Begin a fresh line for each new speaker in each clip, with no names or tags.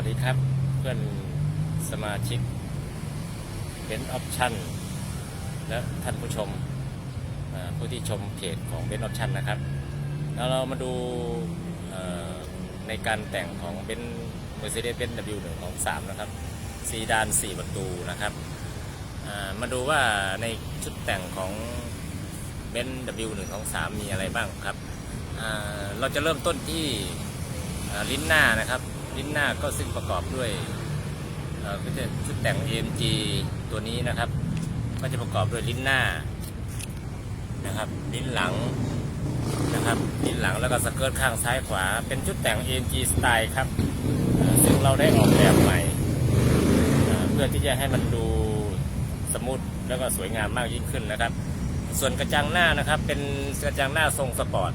วัสดีครับเพื่อนสมาชิกเบนออปชั่นและท่านผู้ชมผู้ที่ชมเพจของเบนออปชั่นนะครับ แล้วเรามาดูในการแต่งของเบนเมอร์เซเดสเบน W 1ของ3นะครับสีดาน 4 ประตูนะครับมาดูว่าในชุดแต่งของเบน W 1ของ3มีอะไรบ้างครับเราจะเริ่มต้นที่ลิ้นหน้านะครับ ลิ้นหน้าก็ซึ่งประกอบด้วยก็จะชุดแต่ง AMG ตัวนี้นะครับ ก็จะประกอบด้วยลิ้นหน้านะครับ ลิ้นหลังนะครับ ลิ้นหลังแล้วก็สเกิร์ตข้างซ้ายขวา เป็นชุดแต่ง AMG สไตล์ครับซึ่งเราได้ออกแบบใหม่ เพื่อที่จะให้มันดูสมูทแล้วก็สวยงามมากยิ่งขึ้นนะครับ ส่วนกระจังหน้านะครับ เป็นกระจังหน้าทรงสปอร์ต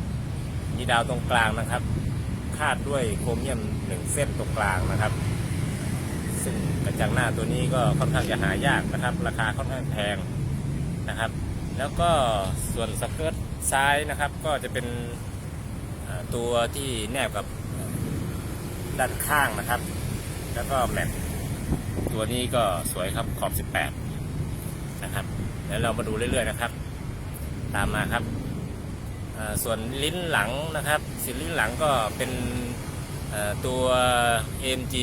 มีดาวตรงกลางนะครับาดด้วยโครเมียมหนึ่งเส้นตรงกลางนะครับ ซึ่งกระจังหน้าตัวนี้ก็ค่อนข้างจะหายากนะครับ ราคาค่อนข้างแพงนะครับ แล้วก็ส่วนสเกิร์ตซ้ายนะครับ ก็จะเป็นตัวที่แนบกับด้านข้างนะครับ แล้วก็แม็กตัวนี้ก็สวยครับขอบ 18 นะครับ แล้วเรามาดูเรื่อยๆนะครับ ตามมาครับ ส่วนลิ้นหลังนะครับสินลิ้นหลังก็เป็นตัว AMG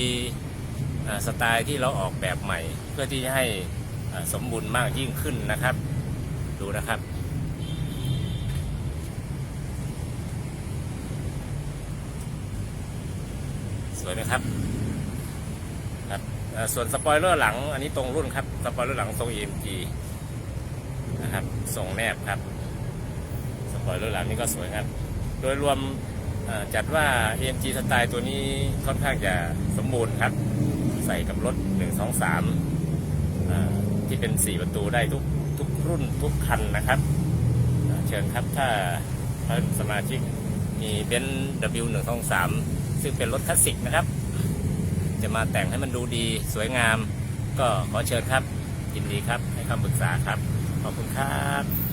สไตล์ที่เราออกแบบใหม่ เพื่อที่จะให้สมบูรณ์มากยิ่งขึ้นนะครับ ดูนะครับสวยไหมครับครับส่วนสปอยเลอร์หลังอันนี้ตรงรุ่นครับ สปอยเลอร์หลังทรง AMG นะครับทรงแนบครับ สปอยเลอร์หลังนี่ก็สวยครับ โดยรวมจัดว่า AMG สไตล์ตัวนี้ค่อนข้างจะสมบูรณ์ครับ ใส่กับรถ 1 2 3อ่าที่เป็น 4 ประตูได้ทุกทุกรุ่นทุกคันนะครับ เชิญครับถ้าท่านสมาชิกมีเบนซ์ W 1 2 3 ซึ่งเป็นรถคลาสสิกนะครับ จะมาแต่งให้มันดูดีสวยงาม ก็ขอเชิญครับยินดีครับให้คำปรึกษาครับ ขอบคุณครับ